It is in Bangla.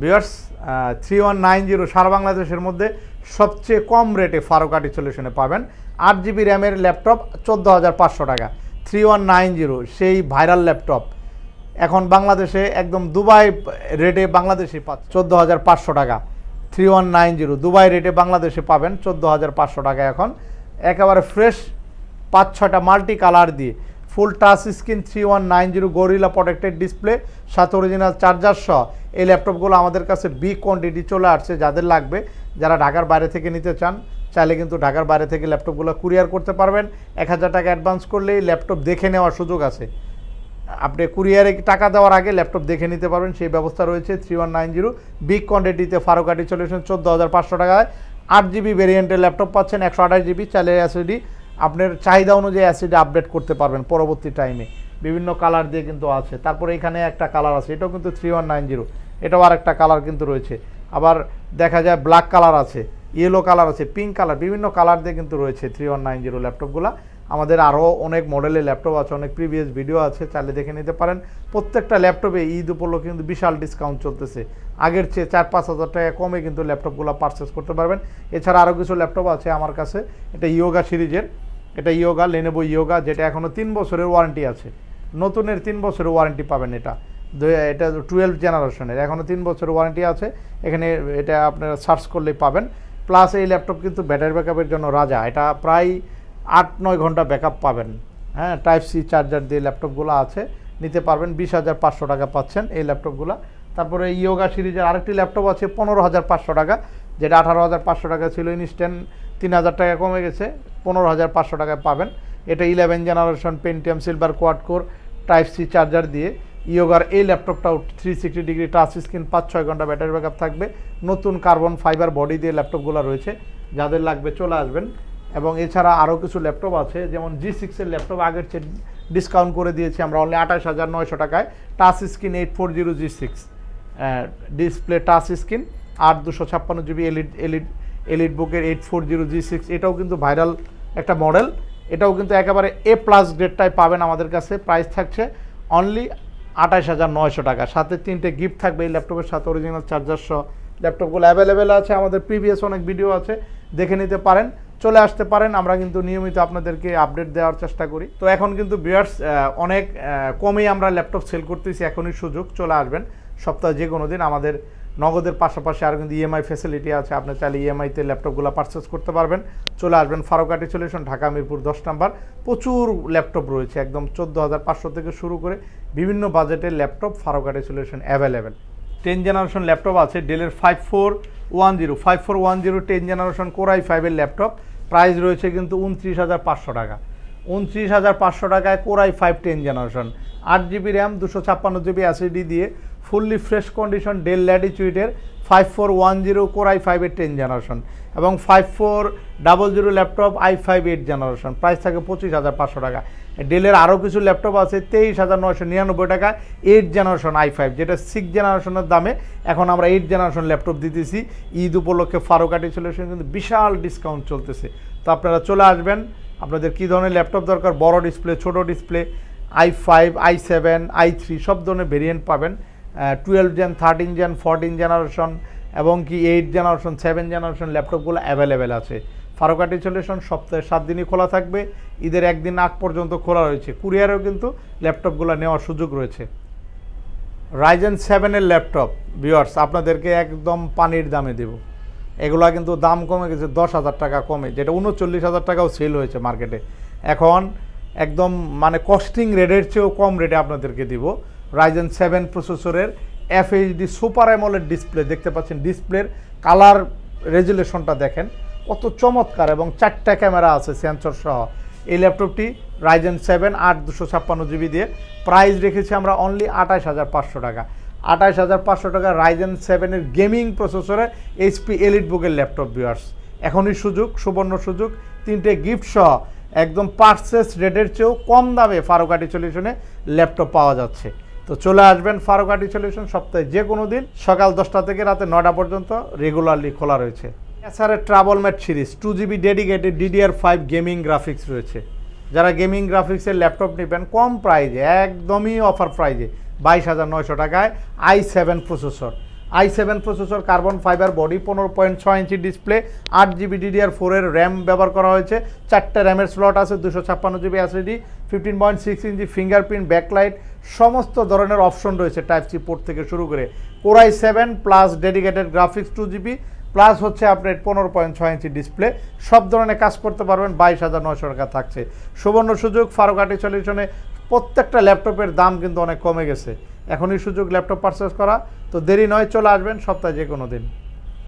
Viewers three one nine zero সারা বাংলাদেশের মধ্যে সবচেয়ে কম রেটে ফারুকাটি সলিউশনে পাবেন। আট জিবি র্যামের ল্যাপটপ, চোদ্দ হাজার পাঁচশো টাকা। থ্রি ওয়ান নাইন জিরো সেই ভাইরাল ল্যাপটপ। এখন বাংলাদেশে, একদম দুবাই রেটে বাংলাদেশে চোদ্দ হাজার পাঁচশো টাকা। Three one nine zero Dubai রেটে বাংলাদেশে পাবেন চোদ্দ হাজার পাঁচশো টাকা এখন। একেবারে ফ্রেশ পাঁচ ছটা মাল্টি কালার দিয়ে। Full touch screen three one nine zero gorilla protected display, সাথে অরিজিনাল চার্জার সহ। এই ল্যাপটপগুলো আমাদের কাছে বি কোয়ান্টিটি চলে আসছে, যাদের লাগবে। যারা ঢাকার বাইরে থেকে নিতে চান, চাইলে কিন্তু ঢাকার বাইরে থেকে ল্যাপটপগুলো কুরিয়ার করতে পারবেন। এক হাজার টাকা অ্যাডভান্স করলেই ল্যাপটপ দেখে নেওয়ার সুযোগ আছে। আপনি কুরিয়ারে টাকা দেওয়ার আগে ল্যাপটপ দেখে নিতে পারবেন। সেই ব্যবস্থা রয়েছে three one nine zero. Big কোয়ান্টিটিতে ফারুকাটি solution চোদ্দ হাজার পাঁচশো টাকায়। আট জিবি ভেরিয়েন্টের ল্যাপটপ পাচ্ছেন, একশো আঠাশ জিবি চাইলে অ্যাসিডি আপনার চাহিদা অনুযায়ী অ্যাসিডি আপডেট করতে পারবেন পরবর্তী টাইমে বিভিন্ন কালার দিয়ে কিন্তু আছে। তারপরে এখানে একটা কালার আছে, এটাও কিন্তু থ্রি ওয়ান নাইন জিরো এটাও আর একটা কালার কিন্তু রয়েছে। আবার দেখা যায় ব্ল্যাক কালার আছে ইয়েলো কালার আছে পিঙ্ক কালার বিভিন্ন কালার দিয়ে কিন্তু রয়েছে থ্রি ওয়ান নাইন জিরো ল্যাপটপগুলো আমাদের আরও অনেক মডেলের ল্যাপটপ আছে, অনেক প্রিভিয়াস ভিডিও আছে, চাইলে দেখে নিতে পারেন। প্রত্যেকটা ল্যাপটপে ঈদ উপলক্ষে কিন্তু বিশাল ডিসকাউন্ট চলতেছে। আগের চেয়ে চার পাঁচ হাজার টাকা কমে কিন্তু ল্যাপটপগুলো পারচেস করতে পারবেন। এছাড়া আরও কিছু ল্যাপটপ আছে আমার কাছে, এটা ইয়োগা সিরিজের এটা ইয়োগা লেনেবো ইয়োগা যেটা এখনও তিন বছরের ওয়ারেন্টি আছে। নতুনের তিন বছরের ওয়ারেন্টি পাবেন এটা। এটা টুয়েলভ জেনারেশনের এখনও তিন বছরের ওয়ারেন্টি আছে। এখানে এটা আপনারা সার্চ করলেই পাবেন। প্লাস এই ল্যাপটপ কিন্তু ব্যাটারি ব্যাকআপের জন্য রাজা। এটা প্রায় আট, নয় ঘণ্টা ব্যাকআপ পাবেন। হ্যাঁ টাইপ সি চার্জার দিয়ে ল্যাপটপগুলো আছে। নিতে পারবেন। বিশ হাজার পাঁচশো টাকা পাচ্ছেন এই ল্যাপটপগুলো তারপরে ইয়োগা সিরিজের আরেকটি ল্যাপটপ আছে, পনেরো হাজার পাঁচশো টাকা, যেটা আঠারো হাজার পাঁচশো টাকা ছিল ইনস্ট্যান্ট তিন হাজার টাকা কমে গেছে। পনেরো হাজার পাঁচশো টাকায় পাবেন। এটা eleven generation pentium silver quad core type C charger দিয়ে। ইয়োগার এই ল্যাপটপটাও three sixty degree touch screen পাঁচ ছয় ঘণ্টা ব্যাটারি ব্যাকআপ থাকবে। নতুন কার্বন ফাইবার বডি দিয়ে ল্যাপটপগুলো রয়েছে। যাদের লাগবে চলে আসবেন। এবং এছাড়া আরও কিছু ল্যাপটপ আছে, যেমন জি সিক্সের ল্যাপটপ আগের চেয়ে ডিসকাউন্ট করে দিয়েছি আমরা অনলি আঠাশ হাজার নয়শো টাকায়। Touch screen eight four zero G six display touch screen আট দুশো ছাপ্পান্ন জিবি এলিড এলিড এলিড বুকের eight four zero G six এটাও কিন্তু ভাইরাল একটা মডেল। এটাও কিন্তু একেবারে এ প্লাস গ্রেডটাই পাবেন আমাদের কাছে। প্রাইস থাকছে অনলি আঠাশ হাজার নয়শো টাকা। সাথে তিনটে গিফট থাকবে এই ল্যাপটপের সাথে অরিজিনাল চার্জার সহ। ল্যাপটপগুলো অ্যাভেলেবেল আছে, আমাদের প্রিভিয়াস অনেক ভিডিও আছে, দেখে নিতে পারেন। চলে আসতে পারেন, আমরা কিন্তু নিয়মিত আপনাদেরকে আপডেট দেওয়ার চেষ্টা করি। তো এখন কিন্তু বিয়ার্স অনেক কমেই আমরা ল্যাপটপ সেল করতেছি, এখনই সুযোগ, চলে আসবেন। সপ্তাহে যে কোনো দিন আমাদের নগদের পাশাপাশি আর কিন্তু ইএমআই ফেসিলিটি আছে। আপনি চাইলে ইএমআইতে ল্যাপটপগুলো পারচেস করতে পারবেন। চলে আসবেন ফারুকাটি সলিউশন ঢাকা মিরপুর দশ নাম্বার। প্রচুর ল্যাপটপ রয়েছে, একদম চোদ্দ হাজার পাঁচশো থেকে শুরু করে বিভিন্ন বাজেটের laptop Farukati solution available ten generation laptop আছে ডেলের five four one zero five four one zero ten generation core i ফাইভের ল্যাপটপ। প্রাইস রয়েছে কিন্তু উনত্রিশ হাজার পাঁচশো টাকা। উনত্রিশ হাজার পাঁচশো টাকায় core i five ten generation আট জিবি র্যাম দুশো ছাপ্পান্ন জিবি অ্যাসিডি দিয়ে fully fresh condition Dell ল্যাটিচিউডের five four one zero core i ফাইভের টেন জেনারেশন এবং five four double zero laptop i five eight generation price থাকে পঁচিশ হাজার পাঁচশো টাকা। ডেলের আরও কিছু ল্যাপটপ আছে, তেইশ হাজার নয়শো নিরানব্বই টাকা এইট জেনারেশন আই ফাইভ যেটা সিক্স জেনারেশনের দামে এখন আমরা এইট জেনারেশন ল্যাপটপ দিতেছি। ঈদ উপলক্ষে ফারুকাটি সলিউশন কিন্তু বিশাল ডিসকাউন্ট চলতেছে। তো আপনারা চলে আসবেন, আপনাদের কী ধরনের ল্যাপটপ দরকার? বড় ডিসপ্লে ছোট display i five i seven i three সব ধরনের ভেরিয়েন্ট পাবেন। Twelve gen thirteen gen fourteen generation এবং কি এইট জেনারেশন সেভেন জেনারেশন ল্যাপটপগুলো অ্যাভেলেবেল আছে। ফারুকাটি সলিউশন সপ্তাহে সাত দিনই খোলা থাকবে। ঈদের একদিন আগ পর্যন্ত খোলা রয়েছে। কুরিয়ারেও কিন্তু ল্যাপটপগুলো নেওয়ার সুযোগ রয়েছে। রাইজেন সেভেনের ল্যাপটপ ভিওয়ার্স আপনাদেরকে একদম পানির দামে দেব। এগুলা কিন্তু দাম কমে গেছে দশ হাজার টাকা কমে। যেটা উনচল্লিশ হাজার টাকাও সেল হয়েছে মার্কেটে এখন একদম মানে কস্টিং রেটের চেয়েও কম রেটে আপনাদেরকে দিব। রাইজেন সেভেন প্রসেসরের এফএইচডি সুপার অ্যামোলেড ডিসপ্লে দেখতে পাচ্ছেন। ডিসপ্লের কালার রেজুলেশনটা দেখেন। কত চমৎকার এবং চারটা ক্যামেরা আছে সেন্সর সহ। এই ল্যাপটপটি রাইজেন সেভেন আট দুশো ছাপ্পান্ন জিবি দিয়ে প্রাইস রেখেছি আমরা অনলি আঠাশ হাজার পাঁচশো টাকা। আঠাশ হাজার পাঁচশো টাকা রাইজেন সেভেনের গেমিং প্রসেসরের এইচপি এলিট বুকের ল্যাপটপ ভিউয়ার্স এখনই সুযোগ, সুবর্ণ সুযোগ, তিনটে গিফট সহ। একদম পার্সেস রেটের চেয়েও কম দামে ফারুকাটি সলিউশনে ল্যাপটপ পাওয়া যাচ্ছে। তো চলে আসবেন ফারুকাটি সলিউশন সপ্তাহে যে কোনো দিন, সকাল দশটা থেকে রাতে নটা পর্যন্ত রেগুলারলি খোলা রয়েছে। এছাড়া travel mate series two GB dedicated DDR five gaming graphics রয়েছে। যারা গেমিং গ্রাফিক্সের ল্যাপটপ নেবেন, কম প্রাইজে একদমই অফার প্রাইজে বাইশ হাজার নয়শো টাকায় i seven processor i seven processor carbon fibre body পনেরো পয়েন্ট ছয় ইঞ্চি ডিসপ্লে আট জিবি ডিডিআর ফোরের র্যাম ব্যবহার করা হয়েছে। চারটে র্যামের স্লট আছে, দুশো ছাপ্পান্ন GB SSD fifteen point six inch fingerprint backlight সমস্ত ধরনের অপশন রয়েছে টাইপ সি পোর্ট থেকে শুরু করে core i seven plus dedicated graphics two GB plus হচ্ছে আপনার পনেরো পয়েন্ট ছয় ইঞ্চি ডিসপ্লে সব ধরনের কাজ করতে পারবেন, বাইশ হাজার নয়শো টাকা থাকছে। সুবর্ণ সুযোগ, ফারুকাটি সলিউশনে প্রত্যেকটা ল্যাপটপের দাম কিন্তু অনেক কমে গেছে। এখনই সুযোগ ল্যাপটপ পারচেস করা, তো দেরি নয়, চলে আসবেন সপ্তাহে যে কোনো দিন।